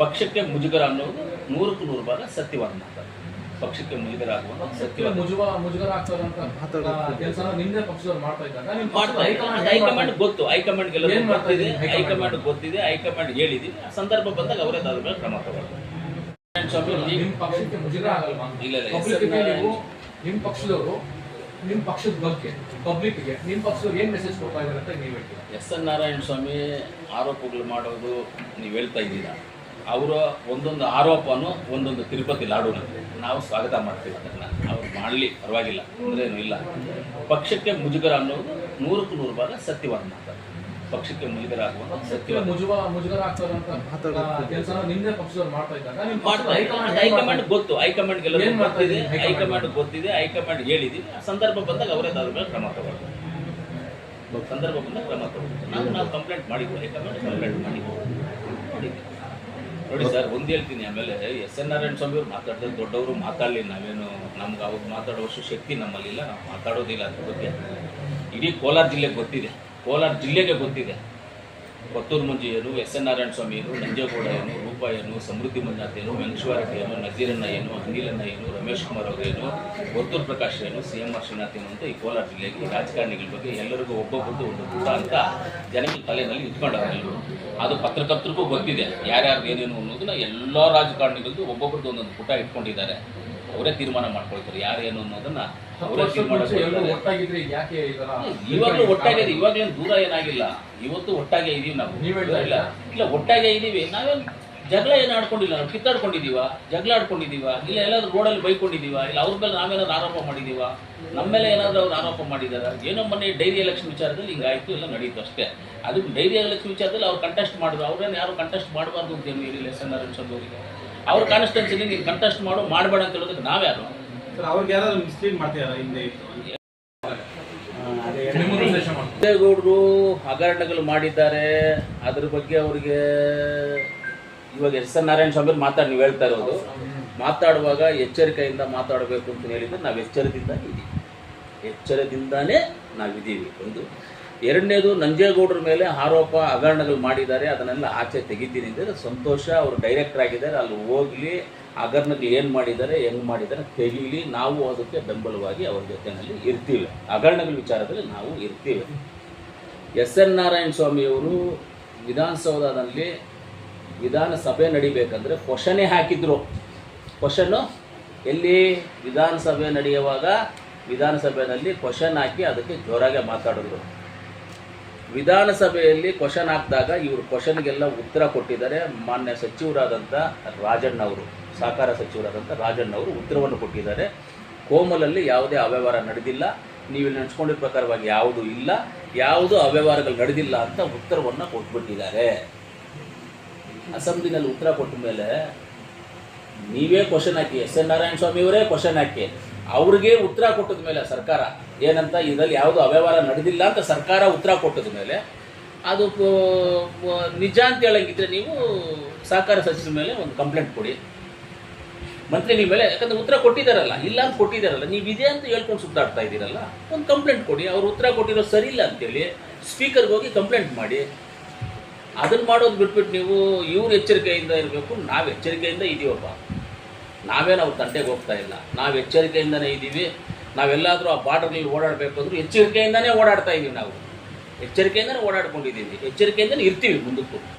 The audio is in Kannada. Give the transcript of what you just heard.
ಪಕ್ಷಕ್ಕೆ ಮುಜುಗರ ಅನ್ನೋದು ನೂರಕ್ಕೂ ನೂರು ಭಾಗ ಸತ್ಯವಾದ ಮಾತಾಡ ಪಕ್ಷಕ್ಕೆ ಮುಜುಗರ ಆಗುವ ಸತ್ಯವಾದ ಮುಜುಗ ಮುಜುಗರ ಹೈಕಮಾಂಡ್ ಗೊತ್ತು. ಹೈಕಮಾಂಡ್ ಎಲ್ಲ ಏನ್ ಮಾಡ್ತಾ ಗೊತ್ತಿದೆ. ಹೈಕಮಾಂಡ್? ಗೊತ್ತಿದೆ. ಹೈಕಮಾಂಡ್ ಹೇಳಿದೆ. ಆ ಸಂದರ್ಭ ಬಂದಾಗ ಅವರೇ ತಾದ ಮೇಲೆ ಕ್ರಮ ತಗೊಳ್ತಾರೆ. ನಿಮ್ಮ ಪಕ್ಷದವರು ನಿಮ್ಮ ಪಕ್ಷದ ಬಗ್ಗೆ ಪಬ್ಲಿಕ್ಗೆ ನಿಮ್ಮ ಪಕ್ಷದವ್ರು ಏನು ಮೆಸೇಜ್ ಕೊಡ್ತಾ ಇದ್ದಾರೆ ಅಂತ ನೀವು ಹೇಳ್ತೀರಾ? ಎಸ್ ಎನ್ ನಾರಾಯಣ ಸ್ವಾಮಿ ಆರೋಪಗಳು ಮಾಡೋದು ನೀವು ಹೇಳ್ತಾ ಇದ್ದೀರಾ? ಅವರ ಒಂದೊಂದು ಆರೋಪನೂ ಒಂದೊಂದು ತಿರುಪತಿ ಲಾಡುನಂತೆ ನಾವು ಸ್ವಾಗತ ಮಾಡ್ತೀವಿ ಅದನ್ನು. ಅವ್ರು ಮಾಡಲಿ ಪರವಾಗಿಲ್ಲ ಅಂದ್ರೇನು ಇಲ್ಲ. ಪಕ್ಷಕ್ಕೆ ಮುಜುಗರ ಅನ್ನೋದು ನೂರಕ್ಕೂ ನೂರು ಭಾಗ ಸತ್ಯವಾದ ಮಾತು. ಪಕ್ಷಕ್ಕೆ ಮುಜುಗರ ಸತ್ಯವಾದ ಮುಜುಗ ಮುಜುಗರ ಮಾಡ್ತಾ ಹೈಕಮಾಂಡ್ ಗೊತ್ತು. ಹೈಕಮಾಂಡ್ ಎಲ್ಲ ಏನ್ ಹೈಕಮಾಂಡ್? ಗೊತ್ತಿದೆ. ಹೈಕಮಾಂಡ್ ಹೇಳಿದೀವಿ ಆ ಸಂದರ್ಭ ಬಂದಾಗ ಅವರೇ ಅದ್ರ ಮೇಲೆ ಕ್ರಮ ತಗೊಳ್ತಾರೆ. ಸಂದರ್ಭ ಬಂದಾಗ ಕ್ರಮ ತಗೊಳ್ತಾರೆ. ನಾವು ನಾವು ಕಂಪ್ಲೇಂಟ್ ಮಾಡಿದ್ವಿ. ಹೈಕಮಾಂಡ್ ಕಂಪ್ಲೇಂಟ್ ಮಾಡಿದ್ವಿ. ನೋಡಿ ಸರ್, ಒಂದು ಹೇಳ್ತೀನಿ, ಆಮೇಲೆ ಎಸ್ ಎನ್ ನಾರಾಯಣ ಸ್ವಾಮಿ ಅವ್ರು ಮಾತಾಡಿದ್ರೆ ದೊಡ್ಡವರು ಮಾತಾಡಲಿ, ನಾವೇನು ನಮ್ಗೆ ಅವಾಗ ಮಾತಾಡುವಷ್ಟು ಶಕ್ತಿ ನಮ್ಮಲ್ಲಿಲ್ಲ, ನಾವು ಮಾತಾಡೋದಿಲ್ಲ ಅದ್ರ ಬಗ್ಗೆ. ಇಡೀ ಕೋಲಾರ ಜಿಲ್ಲೆಗೆ ಗೊತ್ತಿದೆ, ಕೋಲಾರ ಜಿಲ್ಲೆಗೆ ಗೊತ್ತಿದೆ. ಕೊತ್ತೂರು ಮುಂಜಿಯರು, ಎಸ್ ಎನ್ ನಾರಾಯಣ ಸ್ವಾಮಿ ನಂಜೇಗೌಡಯ್ಯನು ರೂಪಾಯನು ಸಮೃದ್ಧಿ ಮಂಜುನಾಥ್ ಏನು ನಜೀರಣ್ಣಯ್ಯನು, ಅನಿಲಣ್ಣಯ್ಯನು, ರಮೇಶ್ ಕುಮಾರ್ ಅವರೇನು ಕೊತ್ತೂರು ವರ್ತೂರ್ ಪ್ರಕಾಶ್ ಏನು ಸಿ ಎಂ ಆರ್ ಶ್ರೀನಾಥೇನು ಅಂತ ಈ ಕೋಲಾರ ಜಿಲ್ಲೆಗೆ ರಾಜಕಾರಣಿಗಳ ಬಗ್ಗೆ ಎಲ್ಲರಿಗೂ ಒಬ್ಬೊಬ್ಬರದ್ದು ಒಂದು ಪುಟ ಅಂತ ಜನಗಳ ತಲೆಯಲ್ಲಿ ಇಟ್ಕೊಂಡವ್ರು ಅದು ಪತ್ರಕರ್ತರಿಗೂ ಗೊತ್ತಿದೆ. ಯಾರ್ಯಾರು ಏನೇನು ಅನ್ನೋದನ್ನ ಎಲ್ಲ ರಾಜಕಾರಣಿಗಳದ್ದು ಒಬ್ಬೊಬ್ಬರದ್ದು ಒಂದೊಂದು ಪುಟ ಇಟ್ಕೊಂಡಿದ್ದಾರೆ. ಅವರೇ ತೀರ್ಮಾನ ಮಾಡ್ಕೊಳ್ತಾರೆ. ಯಾರೇನು ಅನ್ನೋದನ್ನ ಅವರೇ ತೀರ್ಮಾನ ಇವಾಗಲೂ ಒಟ್ಟಾಗಿದೆ ಇವಾಗಲೇನು ದೂರ ಏನಾಗಿಲ್ಲ. ಇವತ್ತು ಒಟ್ಟಾಗೆ ಇದೀವಿ ನಾವು. ಇಲ್ಲ. ಇಲ್ಲ ಒಟ್ಟಾಗೆ ಇದೀವಿ. ನಾವೇನ್ ಜಗಳ ಏನು ಆಡ್ಕೊಂಡಿಲ್ಲ. ನಾವು ಕಿತ್ತಾಡ್ಕೊಂಡಿದೀವ ಜಗಳ ಆಡ್ಕೊಂಡಿದೀವ ಇಲ್ಲ ಎಲ್ಲಾದ್ರೂ ರೋಡಲ್ಲಿ ಬೈಕೊಂಡಿದೀವ ಇಲ್ಲ ಅವ್ರ ಮೇಲೆ ನಾವೇನಾದ್ರು ಆರೋಪ ಮಾಡಿದೀವ ನಮ್ಮ ಮೇಲೆ ಏನಾದ್ರು ಅವ್ರು ಆರೋಪ ಮಾಡಿದಾರ? ಏನೋ ಮೊನ್ನೆ ಡೈರಿ ಎಲೆಕ್ಷನ್ ವಿಚಾರದಲ್ಲಿ ಹಿಂಗಾಯ್ತು ಎಲ್ಲ ನಡೀತು ಅಷ್ಟೇ. ಅದಕ್ಕೆ ಡೈರಿ ಎಲೆಕ್ಷನ್ ವಿಚಾರದಲ್ಲಿ ಅವ್ರು ಕಂಟೆಸ್ಟ್ ಮಾಡಿದ್ರು. ಅವ್ರೇನು ಯಾರು ಕಂಟೆಸ್ಟ್ ಮಾಡಬಾರ್ದು ಅಂತ ಏನು ಇರಲಿಲ್ಲ ಎಸ್ ಎನ್ ಆರ್ ಅವರಿಗೆ? ಅವ್ರ ಕಾನ್ಸ್ಟೆನ್ಸಿಗೆ ನೀವು ಕಂಟೆಸ್ಟ್ ಮಾಡು ಮಾಡಬೇಡ ಅಂತ ಹೇಳೋದಕ್ಕೆ ನಾವ್ಯಾರು? ಸರ್ ಅವ್ರಿಗೆ ಯಾರಾದ್ರು ಮಿಸ್ಲೀಡ್ ಮಾಡ್ತಿದಾರ ಹಿಂದೆ ದೇವೇಗೌಡರು ಹಗರಣಗಳು ಮಾಡಿದ್ದಾರೆ. ಅದ್ರ ಬಗ್ಗೆ ಅವರಿಗೆ ಇವಾಗ ಎಸ್ ಎನ್ ನಾರಾಯಣ ಸ್ವಾಮಿ ಮಾತಾಡಿ ನೀವು ಹೇಳ್ತಾ ಇರೋದು. ಮಾತಾಡುವಾಗ ಎಚ್ಚರಿಕೆಯಿಂದ ಮಾತಾಡಬೇಕು ಅಂತ ಹೇಳಿದ್ರೆ ನಾವು ಎಚ್ಚರದಿಂದ ಇದ್ದೀವಿ ಎಚ್ಚರದಿಂದಾನೇ ನಾವಿದ್ದೀವಿ ಒಂದು ಎರಡನೇದು ನಂಜೇಗೌಡರ ಮೇಲೆ ಆರೋಪ, ಹಗರಣಗಳು ಮಾಡಿದ್ದಾರೆ. ಅದನ್ನೆಲ್ಲ ಆಚೆ ತೆಗಿತೀನಿ ಅಂದರೆ ಸಂತೋಷ ಅವರು ಡೈರೆಕ್ಟರ್ ಆಗಿದ್ದಾರೆ. ಅಲ್ಲಿ ಹೋಗಲಿ, ಹಗರಣಗಳು ಏನು ಮಾಡಿದ್ದಾರೆ, ಹೆಂಗೆ ಮಾಡಿದ್ದಾರೆ ತೆಗೀಲಿ ನಾವು ಅದಕ್ಕೆ ಬೆಂಬಲವಾಗಿ ಅವ್ರ ಜೊತೆಯಲ್ಲಿ ಇರ್ತೀವಿ. ಹಗರಣಗಳ ವಿಚಾರದಲ್ಲಿ ನಾವು ಇರ್ತೀವಿ. ಎಸ್ ಎನ್ ನಾರಾಯಣ ಸ್ವಾಮಿಯವರು ವಿಧಾನಸೌಧದಲ್ಲಿ ವಿಧಾನಸಭೆ ನಡಿಬೇಕಂದ್ರೆ ಕ್ವಶನೇ ಹಾಕಿದ್ರು. ಕ್ವಶನ್ನು ಎಲ್ಲಿ? ವಿಧಾನಸಭೆ ನಡೆಯುವಾಗ ವಿಧಾನಸಭೆಯಲ್ಲಿ ಕ್ವಶನ್ ಹಾಕಿ ಅದಕ್ಕೆ ಜೋರಾಗೆ ಮಾತಾಡಿದ್ರು. ವಿಧಾನಸಭೆಯಲ್ಲಿ ಕ್ವಶನ್ ಹಾಕಿದಾಗ ಇವರು ಕ್ವಶನ್ಗೆಲ್ಲ ಉತ್ತರ ಕೊಟ್ಟಿದ್ದಾರೆ. ಮಾನ್ಯ ಸಚಿವರಾದಂಥ ರಾಜಣ್ಣವರು, ಸಹಕಾರ ಸಚಿವರಾದಂಥ ರಾಜಣ್ಣವರು ಉತ್ತರವನ್ನು ಕೊಟ್ಟಿದ್ದಾರೆ. ಕೋಮಲಲ್ಲಿ ಯಾವುದೇ ಅವ್ಯವಹಾರ ನಡೆದಿಲ್ಲ. ನೀವು ಇಲ್ಲಿ ನೆನೆಸ್ಕೊಂಡಿರೋ ಪ್ರಕಾರವಾಗಿ ಯಾವುದೂ ಇಲ್ಲ. ಯಾವುದು ಅವ್ಯವಹಾರಗಳು ನಡೆದಿಲ್ಲ ಅಂತ ಉತ್ತರವನ್ನು ಕೊಟ್ಬಿಟ್ಟಿದ್ದಾರೆ. ಅಸೆಂಬ್ಲಿನಲ್ಲಿ ಉತ್ತರ ಕೊಟ್ಟ ಮೇಲೆ ನೀವೇ ಕ್ವಶನ್ ಹಾಕಿ, ಎಸ್ ಎನ್ ನಾರಾಯಣ ಸ್ವಾಮಿ ಅವರೇ ಕ್ವಶನ್ ಹಾಕಿ. ಅವ್ರಿಗೆ ಉತ್ತರ ಕೊಟ್ಟದ ಮೇಲೆ ಸರ್ಕಾರ ಏನಂತ ಇದರಲ್ಲಿ ಯಾವುದು ಅವ್ಯವಹಾರ ನಡೆದಿಲ್ಲ ಅಂತ ಸರ್ಕಾರ ಉತ್ತರ ಕೊಟ್ಟದ ಮೇಲೆ ಅದು ನಿಜ ಅಂತ ಹೇಳಂಗಿದ್ರೆ ನೀವು ಸಹಕಾರ ಸಚಿವರ ಮೇಲೆ ಒಂದು ಕಂಪ್ಲೇಂಟ್ ಕೊಡಿ. ಮಂತ್ರಿ ನೀವು ಮೇಲೆ, ಯಾಕಂದ್ರೆ ಉತ್ತರ ಕೊಟ್ಟಿದ್ದಾರಲ್ಲ, ಇಲ್ಲ ಅಂತ ಕೊಟ್ಟಿದ್ದಾರಲ್ಲ, ನೀವು ಇದೆ ಅಂತ ಹೇಳ್ಕೊಂಡು ಸುತ್ತಾಡ್ತಾ ಇದ್ದೀರಲ್ಲ, ಒಂದು ಕಂಪ್ಲೇಂಟ್ ಕೊಡಿ. ಅವ್ರು ಉತ್ತರ ಕೊಟ್ಟಿರೋ ಸರಿ ಇಲ್ಲ ಅಂತೇಳಿ ಸ್ಪೀಕರ್ಗೆ ಹೋಗಿ ಕಂಪ್ಲೇಂಟ್ ಮಾಡಿ. ಅದನ್ನು ಮಾಡೋದು ಬಿಟ್ಬಿಟ್ಟು ನೀವು ಇವ್ರ ಎಚ್ಚರಿಕೆಯಿಂದ ಇರಬೇಕು, ನಾವು ಎಚ್ಚರಿಕೆಯಿಂದ ಇದೀವಪ್ಪ. ನಾವೇ ನಾವು ತಂಟೆಗೆ ಹೋಗ್ತಾ ಇಲ್ಲ. ನಾವು ಎಚ್ಚರಿಕೆಯಿಂದನೇ ಇದ್ದೀವಿ. ನಾವೆಲ್ಲಾದರೂ ಆ ಬಾರ್ಡರ್ನಲ್ಲಿ ಓಡಾಡಬೇಕು ಅಂದರೆ ಎಚ್ಚರಿಕೆಯಿಂದನೇ ಓಡಾಡ್ತಾ ಇದ್ದೀವಿ ನಾವು. ಎಚ್ಚರಿಕೆಯಿಂದನೇ ಓಡಾಡ್ಕೊಂಡಿದ್ದೀವಿ. ಎಚ್ಚರಿಕೆಯಿಂದನೇ ಇರ್ತೀವಿ ಮುಂದಕ್ಕೂ.